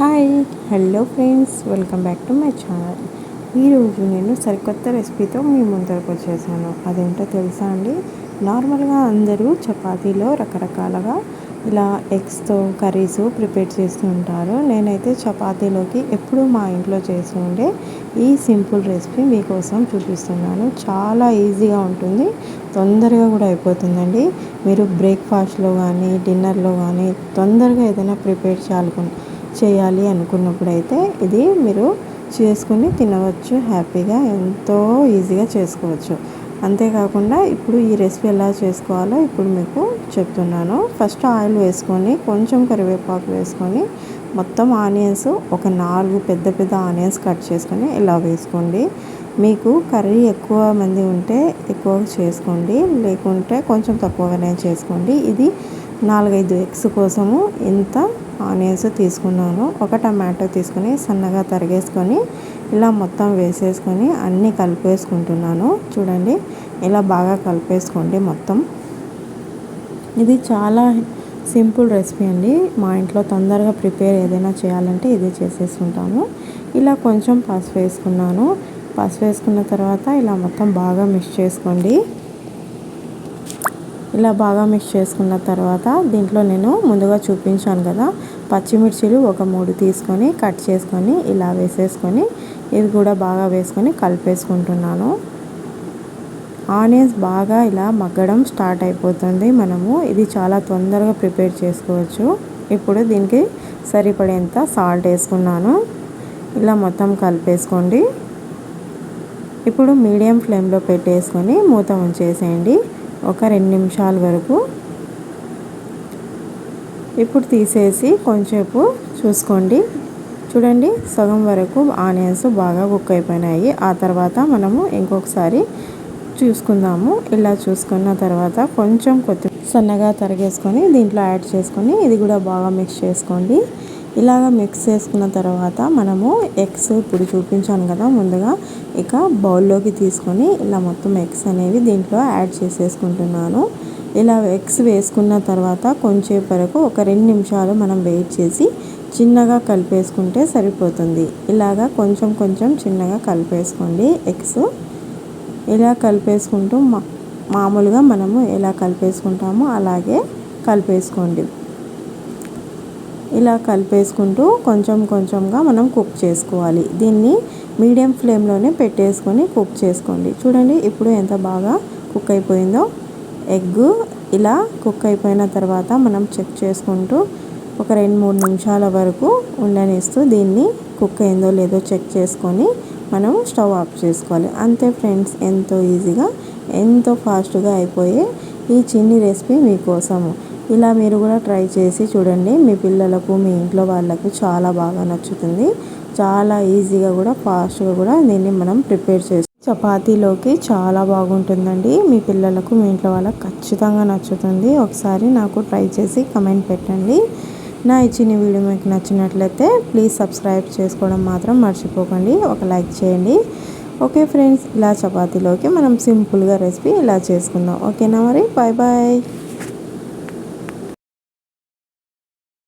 Hi hello friends welcome back to my channel. ఈరోజు నేను సరికొత్త రెసిపీతో మీ ముందరకు వచ్చేసాను. అదేంటో తెలుసా అండి? నార్మల్గా అందరూ చపాతీలో రకరకాలుగా ఇలా ఎగ్స్తో కర్రీస్ ప్రిపేర్ చేస్తూ ఉంటారు. నేనైతే చపాతీలోకి ఎప్పుడు మా ఇంట్లో చేస్తూ ఉండే ఈ సింపుల్ రెసిపీ మీకోసం చూపిస్తున్నాను. చాలా ఈజీగా ఉంటుంది. తొందరగా కూడా అయిపోతుందండి. మీరు బ్రేక్ఫాస్ట్లో కానీ డిన్నర్లో కానీ తొందరగా ఏదైనా ప్రిపేర్ చేయాలనుకుంటే చేయాలి అనుకున్నప్పుడైతే ఇది మీరు చేసుకుని తినవచ్చు హ్యాపీగా ఎంతో ఈజీగా చేసుకోవచ్చు. అంతేకాకుండా ఇప్పుడు ఈ రెసిపీ ఎలా చేసుకోవాలో ఇప్పుడు మీకు చెప్తున్నాను. ఫస్ట్ ఆయిల్ వేసుకొని కొంచెం కరివేపాకు వేసుకొని మొత్తం ఆనియన్స్ ఒక నాలుగు పెద్ద పెద్ద ఆనియన్స్ కట్ చేసుకొని ఇలా వేసుకోండి. మీకు కర్రీ ఎక్కువ మంది ఉంటే ఎక్కువ చేసుకోండి లేకుంటే కొంచెం తక్కువగానే చేసుకోండి. ఇది నాలుగైదు ఎగ్స్ కోసము ఇంత ఆనియన్స్ తీసుకున్నాను. ఒక టమాటో తీసుకొని సన్నగా తరిగేసుకొని ఇలా మొత్తం వేసేసుకొని అన్నీ కలిపేసుకుంటున్నాను. చూడండి ఇలా బాగా కలిపేసుకోండి మొత్తం. ఇది చాలా సింపుల్ రెసిపీ అండి. మా ఇంట్లో తొందరగా ప్రిపేర్ ఏదైనా చేయాలంటే ఇది చేసేసుకుంటాము. ఇలా కొంచెం పసుపు వేసుకున్నాను. పసుపు వేసుకున్న తర్వాత ఇలా మొత్తం బాగా మిక్స్ చేసుకోండి. ఇలా బాగా మిక్స్ చేసుకున్న తర్వాత దీంట్లో నేను ముందుగా చూపించాను కదా పచ్చిమిర్చిలు ఒక మూడు తీసుకొని కట్ చేసుకొని ఇలా వేసేసుకొని ఇది కూడా బాగా వేసుకొని కలిపేసుకుంటున్నాను. ఆనియన్స్ బాగా ఇలా మగ్గడం స్టార్ట్ అయిపోతుంది మనము. ఇది చాలా తొందరగా ప్రిపేర్ చేసుకోవచ్చు. ఇప్పుడు దీనికి సరిపడేంత సాల్ట్ వేసుకున్నాను. ఇలా మొత్తం కలిపేసుకోండి. ఇప్పుడు మీడియం ఫ్లేమ్లో పెట్టేసుకొని మూత ఉంచేసేయండి. ఒక రెండు నిమిషాల వరకు ఇప్పుడు తీసేసి కొంచెంసేపు చూసుకోండి. చూడండి సగం వరకు ఆనియన్స్ బాగా కుక్ అయిపోయినాయి. ఆ తర్వాత మనము ఇంకొకసారి చూసుకుందాము. ఇలా చూసుకున్న తర్వాత కొంచెం కొత్తిమీర సన్నగా తరిగేసుకొని దీంట్లో యాడ్ చేసుకొని ఇది కూడా బాగా మిక్స్ చేసుకోండి. ఇలాగ మిక్స్ చేసుకున్న తర్వాత మనము ఎగ్స్ ఇప్పుడు చూపించాను కదా ముందుగా ఇక బౌల్లోకి తీసుకొని ఇలా మొత్తం ఎగ్స్ అనేవి దీంట్లో యాడ్ చేసేసుకుంటున్నాను. ఇలా ఎగ్స్ వేసుకున్న తర్వాత కొంచెం వరకు ఒక రెండు నిమిషాలు మనం వెయిట్ చేసి చిన్నగా కలిపేసుకుంటే సరిపోతుంది. ఇలాగా కొంచెం కొంచెం చిన్నగా కలిపేసుకోండి ఎగ్స్ ఇలా కలిపేసుకుంటూ మామూలుగా మనము ఎలా కలిపేసుకుంటామో అలాగే కలిపేసుకోండి. ఇలా కలిపేసుకుంటూ కొంచెం కొంచెంగా మనం కుక్ చేసుకోవాలి. దీన్ని మీడియం ఫ్లేమ్లోనే పెట్టేసుకొని కుక్ చేసుకోండి. చూడండి ఇప్పుడు ఎంత బాగా కుక్ అయిపోయిందో. ఎగ్ ఇలా కుక్ అయిపోయిన తర్వాత మనం చెక్ చేసుకుంటూ ఒక రెండు మూడు నిమిషాల వరకు ఉండనిస్తూ దీన్ని కుక్ అయిందో లేదో చెక్ చేసుకొని మనం స్టవ్ ఆఫ్ చేసుకోవాలి. అంతే ఫ్రెండ్స్ ఎంతో ఈజీగా ఎంతో ఫాస్ట్గా అయిపోయే ఈ చిన్ని రెసిపీ మీకోసము. ఇలా మీరు కూడా ట్రై చేసి చూడండి. మీ పిల్లలకు మీ ఇంట్లో వాళ్ళకు చాలా బాగా నచ్చుతుంది. చాలా ఈజీగా కూడా ఫాస్ట్గా కూడా దీన్ని మనం ప్రిపేర్ చేసి చపాతీలోకి చాలా బాగుంటుందండి. మీ పిల్లలకు మీ ఇంట్లో వాళ్ళకి ఖచ్చితంగా నచ్చుతుంది. ఒకసారి నాకు ట్రై చేసి కమెంట్ పెట్టండి. నా ఇచ్చిన వీడియో మీకు నచ్చినట్లయితే ప్లీజ్ సబ్స్క్రైబ్ చేసుకోవడం మాత్రం మర్చిపోకండి. ఒక లైక్ చేయండి. ఓకే ఫ్రెండ్స్ ఇలా చపాతీలోకి మనం సింపుల్గా రెసిపీ ఇలా చేసుకుందాం. ఓకేనా మరి? Bye bye.